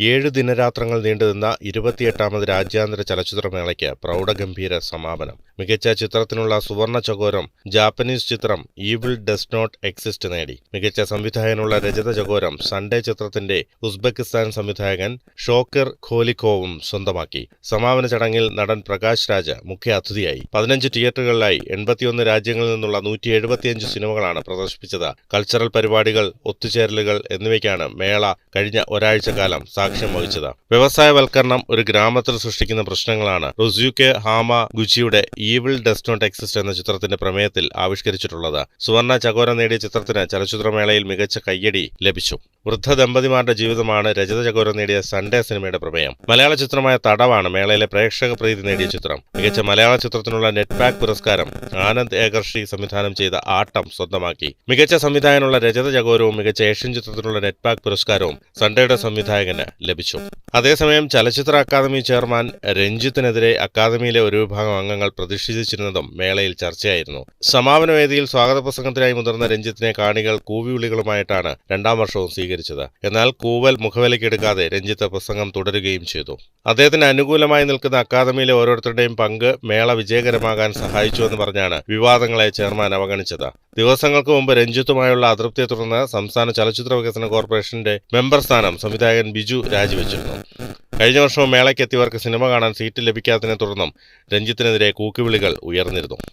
ഏഴ് ദിനരാത്രങ്ങൾ നീണ്ടുനിന്ന ഇരുപത്തിയെട്ടാമത് രാജ്യാന്തര ചലച്ചിത്രമേളയ്ക്ക് പ്രൗഢഗംഭീര സമാപനം. മികച്ച ചിത്രത്തിനുള്ള സുവർണ ചകോരം ജാപ്പനീസ് ചിത്രം ഈവിൾ ഡസ് നോട്ട് എക്സിസ്റ്റ് നേടി. മികച്ച സംവിധായകനുള്ള രജത ചകോരം സൺഡേ ചിത്രത്തിന്റെ ഉസ്ബെക്കിസ്ഥാൻ സംവിധായകൻ ഷോക്കിർ ഖോലിക്കോവും സ്വന്തമാക്കി. സമാപന ചടങ്ങിൽ നടൻ പ്രകാശ് രാജ് മുഖ്യ അതിഥിയായി. പതിനഞ്ച് തിയേറ്ററുകളിലായി എൺപത്തിയൊന്ന് രാജ്യങ്ങളിൽ നിന്നുള്ള നൂറ്റി എഴുപത്തിയഞ്ച് സിനിമകളാണ് പ്രദർശിപ്പിച്ചത്. കൾച്ചറൽ പരിപാടികൾ ഒത്തുചേരലുകൾ എന്നിവയ്ക്കാണ് മേള കഴിഞ്ഞ ഒരാഴ്ചക്കാലം സാക്ഷ്യം വഹിച്ചത്. വ്യവസായവൽക്കരണം ഒരു ഗ്രാമത്തിൽ സൃഷ്ടിക്കുന്ന പ്രശ്നങ്ങളാണ് റൊസ്യൂക്കെ ഹാമ ഗുച്ചിയുടെ ഈവിൾ ഡസ് നോട്ട് എക്സിസ്റ്റ് എന്ന ചിത്രത്തിന്റെ പ്രമേയത്തിൽ ആവിഷ്കരിച്ചിട്ടുള്ളത്. സുവർണ ചകോരം നേടിയ ചിത്രത്തിന് ചലച്ചിത്രമേളയിൽ മികച്ച കയ്യടി ലഭിച്ചു. വൃദ്ധ ദമ്പതിമാരുടെ ജീവിതമാണ് രജത ചകോരം നേടിയ സൺഡേ സിനിമയുടെ പ്രമേയം. മലയാള ചിത്രമായ തടവാണ് മേളയിലെ പ്രേക്ഷക പ്രീതി നേടിയ ചിത്രം. മികച്ച മലയാള ചിത്രത്തിനുള്ള നെറ്റ് പാക്ക് പുരസ്കാരം ആനന്ദ് ഏകർഷി സംവിധാനം ചെയ്ത ആട്ടം സ്വന്തമാക്കി. മികച്ച സംവിധായകനുള്ള രജത ചകോരവും മികച്ച ഏഷ്യൻ ചിത്രത്തിനുള്ള നെറ്റ് പാക്ക് പുരസ്കാരവും സൺഡേയുടെ സംവിധായകന് ലഭിച്ചു. അതേസമയം ചലച്ചിത്ര അക്കാദമി ചെയർമാൻ രഞ്ജിത്തിനെതിരെ അക്കാദമിയിലെ ഒരു വിഭാഗം അംഗങ്ങൾ പ്രതിഷേധിച്ചിരുന്നതും മേളയിൽ ചർച്ചയായിരുന്നു. സമാപന വേദിയിൽ സ്വാഗത പ്രസംഗത്തിനായി മുതിർന്ന രഞ്ജിത്തിനെ കാണികൾ കൂവിവിളികളുമായിട്ടാണ് രണ്ടാം വർഷവും സ്വീകരിച്ചത്. എന്നാൽ കൂവൽ മുഖവിലക്കെടുക്കാതെ രഞ്ജിത്ത് പ്രസംഗം തുടരുകയും ചെയ്തു. അദ്ദേഹത്തിന് അനുകൂലമായി നിൽക്കുന്ന അക്കാദമിയിലെ ഓരോരുത്തരുടെയും പങ്ക് മേള വിജയകരമാകാൻ സഹായിച്ചുവെന്ന് പറഞ്ഞാണ് വിവാദങ്ങളെ ചെയർമാൻ അവഗണിച്ചത്. ദിവസങ്ങൾക്ക് മുമ്പ് രഞ്ജിത്തുമായുള്ള അതൃപ്തിയെ തുടർന്ന് സംസ്ഥാന ചലച്ചിത്ര വികസന കോർപ്പറേഷന്റെ മെമ്പർ സ്ഥാനം സംവിധായകൻ ബിജു രാജിവെച്ചിരുന്നു. കഴിഞ്ഞ വർഷവും മേളയ്ക്കെത്തിയവർക്ക് സിനിമ കാണാൻ സീറ്റ് ലഭിക്കാത്തതിനെ തുടർന്നും രഞ്ജിത്തിനെതിരെ കൂക്കുവിളികൾ ഉയർന്നിരുന്നു.